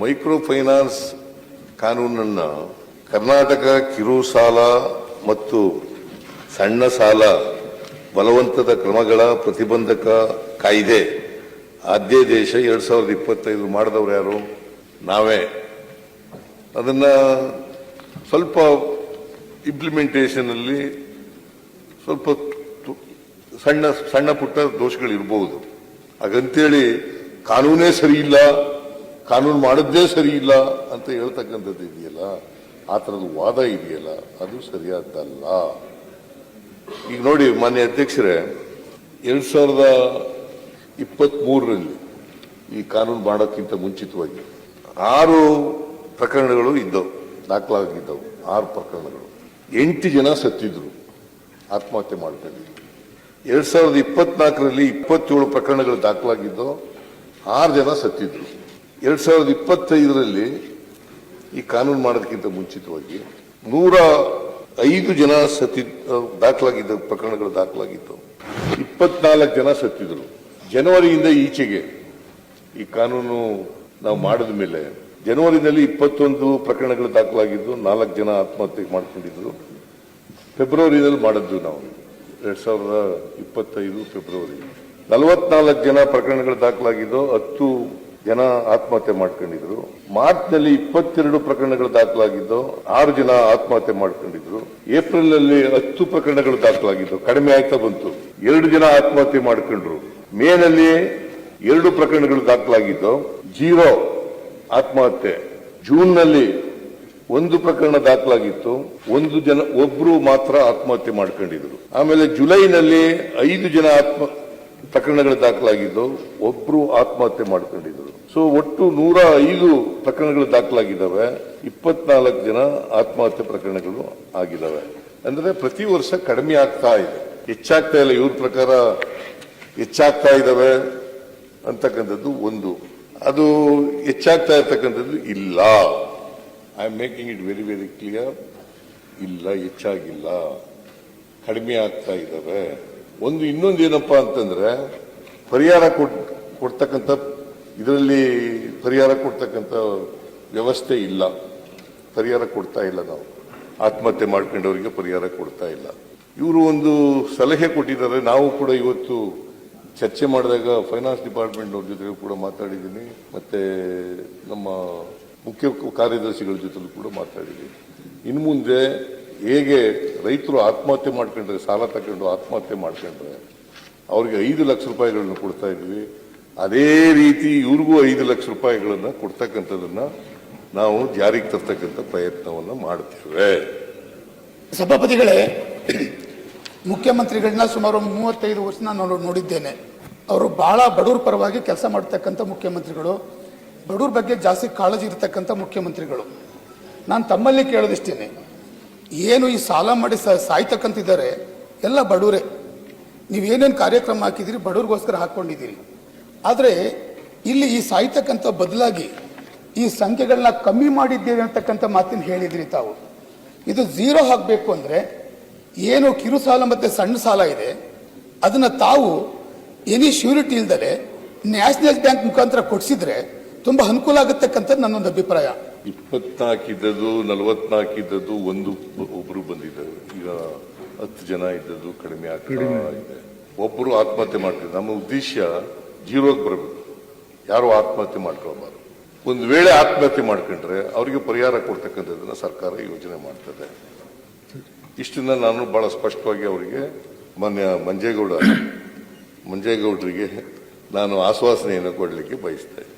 Micro finance ಕಾನೂನನ್ನು ಕರ್ನಾಟಕ ಕಿರು ಸಾಲ ಮತ್ತು ಸಣ್ಣ ಸಾಲ ಬಲವಂತದ ಕ್ರಮಗಳ ಪ್ರತಿಬಂಧಕ ಕಾಯ್ದೆ. ಆದ್ಯ ದೇಶ ಎರಡ್ ಸಾವಿರದ ಇಪ್ಪತ್ತೈದು ಮಾಡಿದವರು ಯಾರು? ನಾವೇ. ಅದನ್ನ ಸ್ವಲ್ಪ ಇಂಪ್ಲಿಮೆಂಟೇಷನ್ ಅಲ್ಲಿ ಸ್ವಲ್ಪ ಸಣ್ಣ ಸಣ್ಣ ಪುಟ್ಟ ದೋಷಗಳಿರ್ಬೋದು. ಹಾಗಂತೇಳಿ ಕಾನೂನೇ ಸರಿ ಇಲ್ಲ ಕಾನೂನು ಮಾಡಿದ್ದೇ ಸರಿ ಇಲ್ಲ ಅಂತ ಹೇಳ್ತಕ್ಕಂಥದ್ದು ಇದೆಯಲ್ಲ? ಆ ಥರದ ವಾದ ಇದೆಯಲ್ಲ? ಅದು ಸರಿಯಾದ್ದಲ್ಲ. ಈಗ ನೋಡಿ, ಮಾನ್ಯ ಅಧ್ಯಕ್ಷರೇ, ಎರಡು ಸಾವಿರದ ಇಪ್ಪತ್ತ್ಮೂರರಲ್ಲಿ ಈ ಕಾನೂನು ಮಾಡೋಕ್ಕಿಂತ ಮುಂಚಿತವಾಗಿ ಆರು ಪ್ರಕರಣಗಳು ಇದ್ದವು, ದಾಖಲಾಗಿದ್ದವು, ಆರು ಪ್ರಕರಣಗಳು. ಎಂಟು ಜನ ಸತ್ತಿದ್ರು, ಆತ್ಮಹತ್ಯೆ ಮಾಡ್ಕೊಂಡಿದ್ರು ಎರಡು ಸಾವಿರದ ಇಪ್ಪತ್ನಾಲ್ಕರಲ್ಲಿ ಇಪ್ಪತ್ತೇಳು ಪ್ರಕರಣಗಳು ದಾಖಲಾಗಿದ್ದು ಆರು ಜನ ಸತ್ತಿದ್ರು. ಎರಡ್ ಸಾವಿರದ ಇಪ್ಪತ್ತೈದರಲ್ಲಿ ಈ ಕಾನೂನು ಮಾಡೋದಕ್ಕಿಂತ ಮುಂಚಿತವಾಗಿ ನೂರ ಐದು ಜನ ಸತ್ತಿ ದಾಖಲಾಗಿದ್ದ ಪ್ರಕರಣಗಳು ದಾಖಲಾಗಿತ್ತು. ಇಪ್ಪತ್ನಾಲ್ಕು ಜನ ಸತ್ತಿದ್ರು. ಜನವರಿಯಿಂದ ಈಚೆಗೆ ಈ ಕಾನೂನು ನಾವು ಮಾಡಿದ ಮೇಲೆ ಜನವರಿನಲ್ಲಿ ಇಪ್ಪತ್ತೊಂದು ಪ್ರಕರಣಗಳು ದಾಖಲಾಗಿದ್ದು, ನಾಲ್ಕು ಜನ ಆತ್ಮಹತ್ಯೆ ಮಾಡ್ಕೊಂಡಿದ್ರು. ಫೆಬ್ರವರಿನಲ್ಲಿ ಮಾಡಿದ್ವಿ ನಾವು. ಎರಡ್ ಸಾವಿರದ ಇಪ್ಪತ್ತೈದು ಫೆಬ್ರವರಿ. ನಲವತ್ನಾಲ್ಕು ಜನ ಪ್ರಕರಣಗಳು ದಾಖಲಾಗಿದ್ದು, ಹತ್ತು ಜನ ಆತ್ಮಹತ್ಯೆ ಮಾಡ್ಕೊಂಡಿದ್ರು. ಮಾರ್ಚ್ನಲ್ಲಿ ಇಪ್ಪತ್ತೆರಡು ಪ್ರಕರಣಗಳು ದಾಖಲಾಗಿದ್ದು, ಆರು ಜನ ಆತ್ಮಹತ್ಯೆ ಮಾಡ್ಕೊಂಡಿದ್ರು. ಏಪ್ರಿಲ್ನಲ್ಲಿ ಹತ್ತು ಪ್ರಕರಣಗಳು ದಾಖಲಾಗಿದ್ದು, ಕಡಿಮೆ ಆಯ್ತಾ ಬಂತು. ಎರಡು ಜನ ಆತ್ಮಹತ್ಯೆ ಮಾಡ್ಕೊಂಡ್ರು. ಮೇ ನಲ್ಲಿ ಎರಡು ಪ್ರಕರಣಗಳು ದಾಖಲಾಗಿದ್ದು, ಜೀರೋ ಆತ್ಮಹತ್ಯೆ. ಜೂನ್ನಲ್ಲಿ ಒಂದು ಪ್ರಕರಣ ದಾಖಲಾಗಿತ್ತು. ಒಂದು ಜನ, ಒಬ್ರು ಮಾತ್ರ ಆತ್ಮಹತ್ಯೆ ಮಾಡ್ಕೊಂಡಿದ್ರು. ಆಮೇಲೆ ಜುಲೈನಲ್ಲಿ ಐದು ಜನ ಆತ್ಮ ಪ್ರಕರಣಗಳು ದಾಖಲಾಗಿದ್ದು, ಒಬ್ರು ಆತ್ಮಹತ್ಯೆ ಮಾಡ್ಕೊಂಡಿದ್ರು. ಸೊ ಒಟ್ಟು ನೂರ ಐದು ಪ್ರಕರಣಗಳು ದಾಖಲಾಗಿದ್ದಾವೆ. ಇಪ್ಪತ್ನಾಲ್ಕು ಜನ ಆತ್ಮಹತ್ಯೆ ಪ್ರಕರಣಗಳು ಆಗಿದ್ದಾವೆ. ಅಂದರೆ ಪ್ರತಿ ವರ್ಷ ಕಡಿಮೆ ಆಗ್ತಾ ಇದೆ. ಹೆಚ್ಚಾಗ್ತಾ ಇಲ್ಲ, ಇವ್ರ ಪ್ರಕಾರ ಹೆಚ್ಚಾಗ್ತಾ ಇದ್ದಾವೆ ಅಂತಕ್ಕಂಥದ್ದು ಒಂದು. ಅದು ಹೆಚ್ಚಾಗ್ತಾ ಇರ್ತಕ್ಕಂಥದ್ದು ಇಲ್ಲ. I am making it very very clear ಇಲ್ಲ, ಹೆಚ್ಚಾಗಿಲ್ಲ. ಕಡಿಮೆ ಆಗ್ತಾ ಇದ್ದಾವೆ. ಒಂದು ಇನ್ನೊಂದು ಏನಪ್ಪಾ ಅಂತಂದ್ರೆ, ಪರಿಹಾರ ಕೊಡ್ತಕ್ಕಂಥ ಇದರಲ್ಲಿ ಪರಿಹಾರ ಕೊಡ್ತಕ್ಕಂಥ ವ್ಯವಸ್ಥೆ ಇಲ್ಲ. ಪರಿಹಾರ ಕೊಡ್ತಾ ಇಲ್ಲ ನಾವು. ಆತ್ಮಹತ್ಯೆ ಮಾಡ್ಕೊಂಡವರಿಗೆ ಪರಿಹಾರ ಕೊಡ್ತಾ ಇಲ್ಲ. ಇವರು ಒಂದು ಸಲಹೆ ಕೊಟ್ಟಿದ್ದಾರೆ. ನಾವು ಕೂಡ ಇವತ್ತು ಚರ್ಚೆ ಮಾಡಿದಾಗ ಫೈನಾನ್ಸ್ ಡಿಪಾರ್ಟ್ಮೆಂಟ್ ಅವ್ರ ಜೊತೆ ಕೂಡ ಮಾತಾಡಿದ್ದೀನಿ. ಮತ್ತೆ ನಮ್ಮ ಮುಖ್ಯ ಕಾರ್ಯದರ್ಶಿಗಳ ಜೊತೆಲೂ ಕೂಡ ಮಾತಾಡಿದ್ದೀನಿ. ಇನ್ನು ಮುಂದೆ ಹೇಗೆ ರೈತರು ಆತ್ಮಹತ್ಯೆ ಮಾಡ್ಕೊಂಡ್ರೆ, ಸಾಲ ತಗೊಂಡು ಆತ್ಮಹತ್ಯೆ ಮಾಡ್ಕೊಂಡ್ರೆ, ಅವ್ರಿಗೆ ಐದು ಲಕ್ಷ ರೂಪಾಯಿಗಳನ್ನು ಕೊಡ್ತಾ ಇದ್ವಿ ಅದೇ ರೀತಿ ಇವ್ರಿಗೂ ಐದು ಲಕ್ಷ ರೂಪಾಯಿಗಳನ್ನ ಕೊಡ್ತಕ್ಕಂಥದನ್ನ ನಾವು ಜಾರಿಗೆ ತರ್ತಕ್ಕಂಥ ಪ್ರಯತ್ನವನ್ನ ಮಾಡ್ತೇವೆ. ಸಭಾಪತಿಗಳೇ, ಮುಖ್ಯಮಂತ್ರಿಗಳನ್ನ ಸುಮಾರು ಮೂವತ್ತೈದು ವರ್ಷ ನಾನು ನೋಡಿದ್ದೇನೆ. ಅವರು ಬಹಳ ಬಡವ್ರ ಪರವಾಗಿ ಕೆಲಸ ಮಾಡ್ತಕ್ಕಂಥ ಮುಖ್ಯಮಂತ್ರಿಗಳು. ಬಡವ್ರ ಬಗ್ಗೆ ಜಾಸ್ತಿ ಕಾಳಜಿ ಇರತಕ್ಕಂಥ ಮುಖ್ಯಮಂತ್ರಿಗಳು. ನಾನು ತಮ್ಮಲ್ಲಿ ಕೇಳೋದಿಷ್ಟೇನೆ. ಏನು ಈ ಸಾಲ ಮಾಡಿ ಸಾಯ್ತಕ್ಕಂತಿದ್ದಾರೆ, ಎಲ್ಲ ಬಡವರೇ. ನೀವೇನೇನು ಕಾರ್ಯಕ್ರಮ ಹಾಕಿದ್ದೀರಿ ಬಡವ್ರಿಗೋಸ್ಕರ ಹಾಕ್ಕೊಂಡಿದ್ದೀರಿ ಆದರೆ ಇಲ್ಲಿ ಈ ಸಾಯ್ತಕ್ಕಂಥ ಬದಲಾಗಿ ಈ ಸಂಖ್ಯೆಗಳನ್ನ ಕಮ್ಮಿ ಮಾಡಿದ್ದೇವೆ ಅಂತಕ್ಕಂಥ ಮಾತಿನ ಹೇಳಿದ್ರಿ ತಾವು. ಇದು ಝೀರೋ ಆಗಬೇಕು ಅಂದರೆ ಏನು ಕಿರು ಸಾಲ ಮತ್ತು ಸಣ್ಣ ಸಾಲ ಇದೆ. ಅದನ್ನು ತಾವು ಎನಿ ಶ್ಯೂರಿಟಿ ಇಲ್ದಲೆ ನ್ಯಾಷನಲ್ ಬ್ಯಾಂಕ್ ಮುಖಾಂತರ ಕೊಡಿಸಿದ್ರೆ ತುಂಬ ಅನುಕೂಲ ಆಗತಕ್ಕಂಥದ್ದು ನನ್ನೊಂದು ಅಭಿಪ್ರಾಯ. ಇಪ್ಪತ್ನಾಲ್ಕು ಇದ್ದದ್ದು ನಲವತ್ನಾಲ್ಕು ಇದ್ದದ್ದು ಒಂದು ಒಬ್ರು ಬಂದಿದ್ದಾರೆ. ಈಗ ಹತ್ತು ಜನ ಇದ್ದದ್ದು ಕಡಿಮೆ ಆಗ್ತಾ ಇದೆ. ಒಬ್ಬರು ಆತ್ಮಹತ್ಯೆ ಮಾಡ್ತಿದ್ದ ನಮ್ಮ ಉದ್ದೇಶ ಜೀರೋಗೆ ಬರಬೇಕು. ಯಾರು ಆತ್ಮಹತ್ಯೆ ಮಾಡ್ಕೊಳ್ಬಾರ್ದು. ಒಂದು ವೇಳೆ ಆತ್ಮಹತ್ಯೆ ಮಾಡ್ಕೊಂಡ್ರೆ ಅವರಿಗೆ ಪರಿಹಾರ ಕೊಡ್ತಕ್ಕಂಥದ್ದನ್ನು ಸರ್ಕಾರ ಯೋಜನೆ ಮಾಡ್ತದೆ. ಇಷ್ಟನ್ನ ನಾನು ಬಹಳ ಸ್ಪಷ್ಟವಾಗಿ ಅವರಿಗೆ ಮಾನ್ಯ ಮಂಜೇಗೌಡ, ಮಂಜೇಗೌಡರಿಗೆ ನಾನು ಆಶ್ವಾಸನೆಯನ್ನು ಕೊಡಲಿಕ್ಕೆ ಬಯಸ್ತೇನೆ.